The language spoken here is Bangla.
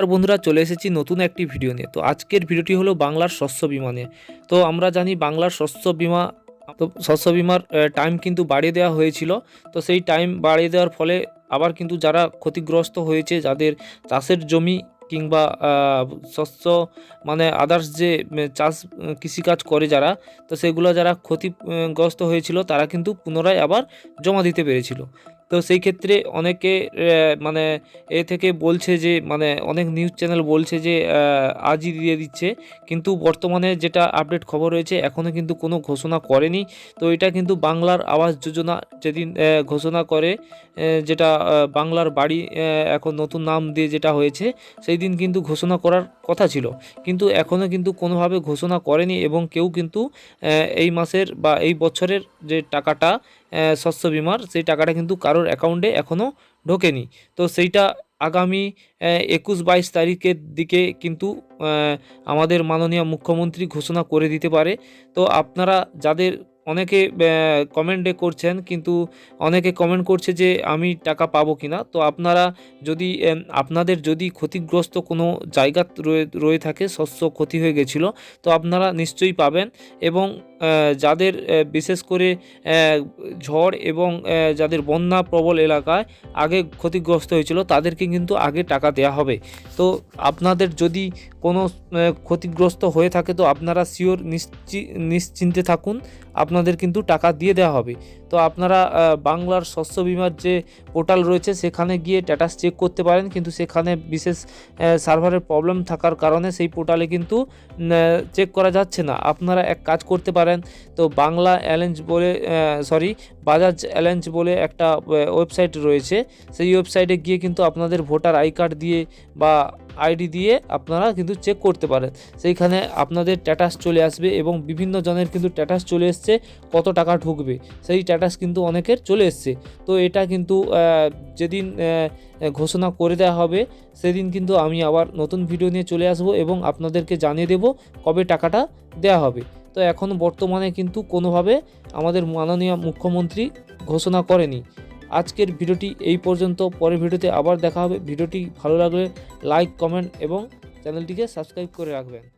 আর বন্ধুরা, চলে এসেছি নতুন একটি ভিডিও নিয়ে। তো আজকের ভিডিওটি হলো বাংলার শস্য বিমা নিয়ে। তো আমরা জানি বাংলার শস্য বিমা, তো শস্য বিমার টাইম কিন্তু বাড়িয়ে দেওয়া হয়েছিল। তো সেই টাইম বাড়িয়ে দেওয়ার ফলে আবার কিন্তু যারা ক্ষতিগ্রস্ত হয়েছে, যাদের চাষের জমি কিংবা শস্য মানে আদার্স যে চাষ, কৃষিকাজ করে যারা, তো সেগুলো যারা ক্ষতিগ্রস্ত হয়েছিল, তারা কিন্তু পুনরায় আবার জমা দিতে পেরেছিল। তো সেই ক্ষেত্রে অনেকে মানে এ থেকে বলছে যে মানে অনেক নিউজ চ্যানেল বলছে যে আজই দিয়ে দিচ্ছে। কিন্তু বর্তমানে যেটা আপডেট খবর রয়েছে এখনও কিন্তু কোনো ঘোষণা করেনি। তো এটা কিন্তু বাংলার আবাস যোজনা যেদিন ঘোষণা করে যেটা বাংলার বাড়ি এখন নতুন নাম দিয়ে যেটা হয়েছে, সেই দিন কিন্তু ঘোষণা করার কথা ছিল। কিন্তু এখনও কিন্তু কোনোভাবে ঘোষণা করেনি এবং কেউ কিন্তু এই মাসের বা এই বছরের যে টাকাটা শস্য বিমার, সেই টাকাটা কিন্তু কারোর অ্যাকাউন্টে এখনও ঢোকেনি। তো সেইটা আগামী একুশ বাইশ তারিখের দিকে কিন্তু আমাদের মাননীয় মুখ্যমন্ত্রী ঘোষণা করে দিতে পারে। তো আপনারা যাদের অনেকে কমেন্টে করছেন, কিন্তু অনেকে কমেন্ট করছে যে আমি টাকা পাবো কি না তো আপনারা যদি আপনাদের যদি ক্ষতিগ্রস্ত কোনো জায়গা রয়ে থাকে, শস্য ক্ষতি হয়ে গেছিল, তো আপনারা নিশ্চয়ই পাবেন। এবং যাদের বিশেষ করে ঝড় এবং যাদের বন্যা প্রবল এলাকায় আগে ক্ষতিগ্রস্ত হয়েছিল, তাদেরকে কিন্তু আগে টাকা দেওয়া হবে। তো আপনাদের যদি কোনো ক্ষতিগ্রস্ত হয়ে থাকে, তো আপনারা শিওর নিশ্চিন্তে থাকুন। আপনাদের কিন্তু টাকা দিয়ে দেওয়া হবে। তো আপনারা বাংলার শস্য বিমার যে পোর্টাল রয়েছে, সেখানে গিয়ে স্ট্যাটাস চেক করতে পারেন। কিন্তু সেখানে বিশেষ সার্ভারের প্রবলেম থাকার কারণে সেই পোর্টালে কিন্তু চেক করা যাচ্ছে না। আপনারা এক কাজ করতে পারেন। তো বাংলা অ্যালেঞ্জ বলে সরি বাজাজ অ্যালেঞ্জ বলে একটা ওয়েবসাইট রয়েছে। সেই ওয়েবসাইটে গিয়ে কিন্তু আপনাদের ভোটার আই কার্ড দিয়ে বা আইডি দিয়ে আপনারা কিন্তু চেক করতে পারেন। সেইখানে আপনাদের স্ট্যাটাস চলে আসবে এবং বিভিন্ন জনের কিন্তু স্ট্যাটাস চলে এসছে, কত টাকা ঢুকবে। সেই স্ট্যাটাস কিন্তু অনেকের চলে এসছে। তো এটা কিন্তু যেদিন ঘোষণা করে দেওয়া হবে, সেদিন কিন্তু আমি আবার নতুন ভিডিও নিয়ে চলে আসব এবং আপনাদেরকে জানিয়ে দেব কবে টাকাটা দেওয়া হবে। তো এখন বর্তমানে কিন্তু কোনোভাবে আমাদের মাননীয় মুখ্যমন্ত্রী ঘোষণা করেনি। আজকের ভিডিওটি এই পর্যন্ত, পরের ভিডিওতে আবার দেখা হবে। ভিডিওটি ভালো লাগলে লাইক কমেন্ট এবং চ্যানেলটিকে সাবস্ক্রাইব করে রাখবেন।